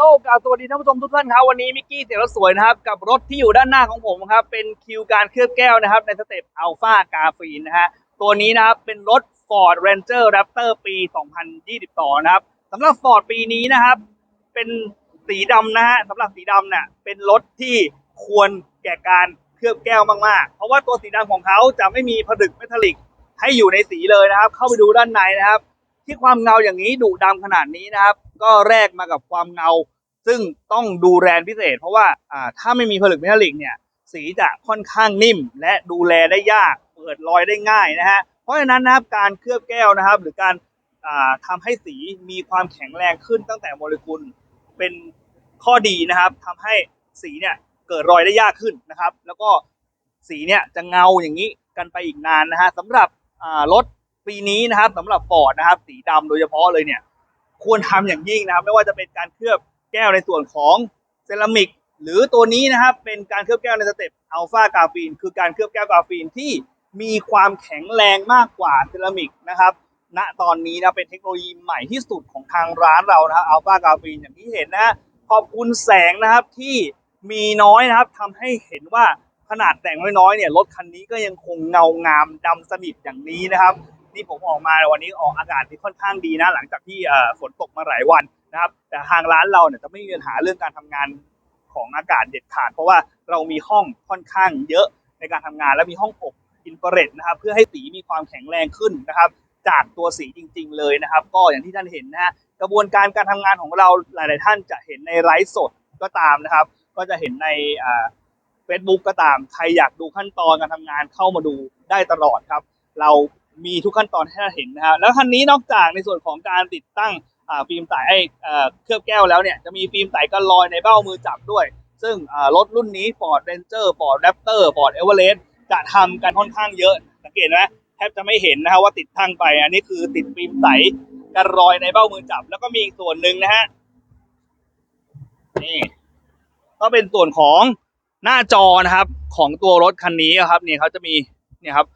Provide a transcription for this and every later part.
ลกาสวัสดีท่านผู้ชมทุกท่านครับวันนี้มิกกี้เสียรถสวยนะครับกับรถที่อยู่ด้านหน้าของผมครับเป็นคิวการเคลือบแก้วนะครับในสเต็ปอัลฟากาฟีนนะฮะตัวนี้นะครับเป็นรถ Ford Ranger Raptor ปี 2022 นะครับสำหรับ Ford ปีนี้นะครับ เป็นสีดำนะฮะสำหรับสีดำเนี่ยเป็นรถที่ควรแก่การเคลือบแก้วมากๆ เพราะว่าตัวสีดำของเขาจะไม่มีผลึกเมทัลลิกให้อยู่ในสีเลยนะครับ เข้าไปดูด้านในนะครับ ที่ความเงาอย่างนี้ดุดำขนาดนี้นะครับ ก็แลกมากับความเงา ซึ่งต้องดูแลพิเศษ เพราะว่าอ่าถ้าไม่มีผลึกเมทัลลิกเนี่ยสีจะค่อนข้างนิ่ม และดูแลได้ยากเปิดรอยได้ง่ายนะฮะเพราะฉะนั้นนะครับการเคลือบแก้วนะครับ หรือการอ่าทำให้สีมีความแข็งแรงขึ้นตั้งแต่โมเลกุลเป็นข้อดีนะครับทำให้สีเนี่ยเกิดรอยได้ยากขึ้นนะครับ แล้วก็สีเนี่ยจะเงาอย่างนี้กันไปอีกนานนะฮะสำหรับรถ ปีนี้นะครับสำหรับฟอร์ดนะครับ สีดำโดยเฉพาะเลยเนี่ย ควรทำอย่างยิ่งนะครับ ไม่ว่าจะเป็นการเคลือบแก้วในส่วนของเซรามิก หรือตัวนี้นะครับ เป็นการเคลือบแก้วในสเต็ปอัลฟากาฟีนคือการเคลือบแก้วกาฟีนที่มีความแข็งแรงมากกว่าเซรามิกนะครับณตอนนี้นะเป็นเทคโนโลยีใหม่ที่สุดของทางร้านเรานะครับอัลฟากาฟีนอย่างที่เห็นนะขอบคุณแสงนะครับที่มีน้อยนะครับทำให้เห็นว่าขนาดแต่งน้อยๆเนี่ยรถคันนี้ก็ยังคงเงางามดำสนิทอย่างนี้นะครับ นี่ผมออกมาวันนี้ออกอากาศที่ค่อนข้างดีนะ หลังจากที่ฝนตกมาหลายวันนะครับแต่ทางร้านเราเนี่ยจะไม่มีปัญหาเรื่องการทำงานของอากาศเด็ดขาด เพราะว่าเรามีห้องค่อนข้างเยอะในการทำงานและมีห้องอบอินฟราเรดนะครับเพื่อให้สีมีความแข็งแรงขึ้นนะครับ จากตัวสีจริง ๆ เลยนะครับ ก็อย่างที่ท่านเห็นนะฮะกระบวนการการทำงานของเราหลาย ๆ ท่านจะเห็นในไลฟ์สดก็ตามนะครับ ก็จะเห็นในอ่า Facebook ก็ตามใครอยากดูขั้นตอนการทำงานเข้ามาดูได้ตลอดครับ เรา มีทุกขั้นตอนให้ท่าเห็นนะครับแล้วคันนี้นอกจากในส่วนของการติดตั้งฟิล์มใสไอ้เคลือบแก้วแล้วเนี่ยจะมีฟิล์มใสกันรอยในเบ้ามือจับด้วย ซึ่งรถรุ่นนี้ Ford Ranger Ford Raptor Ford Everest จะทำกันค่อนข้างเยอะ สังเกตไหมแทบจะไม่เห็นนะครับว่าติดตั้งไป อันนี้คือติดฟิล์มใสกันรอยในเบ้ามือจับ แล้วก็มีอีกส่วนหนึ่งนะฮะนี่ก็เป็นส่วนของหน้าจอนะครับของตัวรถคันนี้ครับเนี่ยเขาจะมีเนี่ยครับ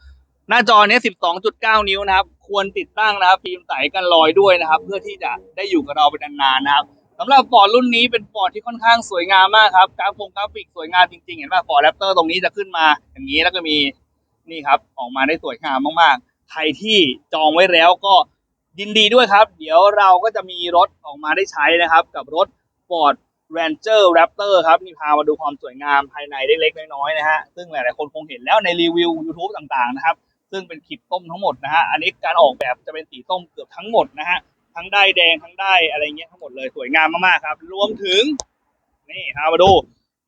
หน้าจอเนี้ย 12.9 นิ้วนะครับ ควรติดตั้งนะครับฟิล์มใสกันรอยด้วยนะครับ เพื่อที่จะได้อยู่กับเราเป็นนานๆนะครับสำหรับฟอร์ดรุ่นนี้เป็นฟอร์ดที่ค่อนข้างสวยงามมากครับกราฟงกราฟิกสวยงามจริงๆ เห็นป่ะฟอร์ดแรปเตอร์ตรงนี้จะขึ้นมาอย่างนี้แล้วก็มีนี่ครับ ออกมาได้สวยงามมากๆ ใครที่จองไว้แล้วก็ยินดีด้วยครับ เดี๋ยวเราก็จะมีรถออกมาได้ใช้นะครับ กับรถ Ford Ranger Raptor ครับนี่พามาดูความสวยงามภายในเล็กๆน้อยๆนะฮะซึ่งหลายๆคนคงเห็นแล้วในรีวิว YouTube ต่างๆนะครับ ซึ่งเป็นคลิปต้มทั้งหมดนะฮะอันนี้การออกแบบจะเป็นสีส้มเกือบทั้งหมดนะฮะทั้งได้แดงทั้งได้อะไรเงี้ยทั้งหมดเลยสวยงามมากๆครับ รวมถึงนี่พามาดู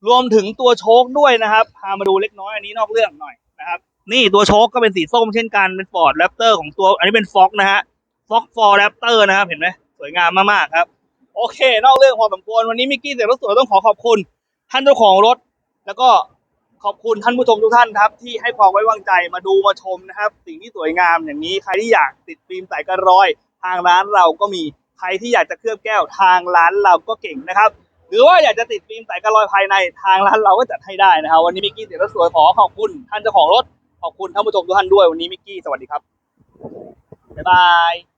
รวมถึงตัวโชคด้วยนะครับพามาดูเล็กน้อยอันนี้นอกเรื่องหน่อยนะครับ นี่ตัวโชคก็เป็นสีส้มเช่นกันเป็น Ford Raptor ของตัวอันนี้เป็น Fox นะฮะ Fox Ford Raptor นะครับเห็นไหมสวยงามมากๆครับโอเค นอกเรื่องพอสมควรวันนี้มิกกี้เสียรถสวยต้องขอขอบคุณ ท่านเจ้าของรถ แล้วก็ ขอบคุณท่านผู้ชมทุกท่านครับ ที่ให้ความไว้วางใจมาดูมาชมนะครับ สิ่งที่สวยงามอย่างนี้ใครที่อยากติดฟิล์มใส่กันรอย ทางร้านเราก็มีใครที่อยากจะเคลือบแก้วทางร้านเราก็เก่งนะครับ หรือว่าอยากจะติดฟิล์มใส่กันรอยภายในทางร้านเราก็จัดให้ได้นะครับ วันนี้มิกกี้เสียรถสวยขอขอบคุณท่านเจ้าของรถขอบคุณท่านผู้ชมทุกท่านด้วยวันนี้มิกกี้สวัสดีครับบ๊ายบาย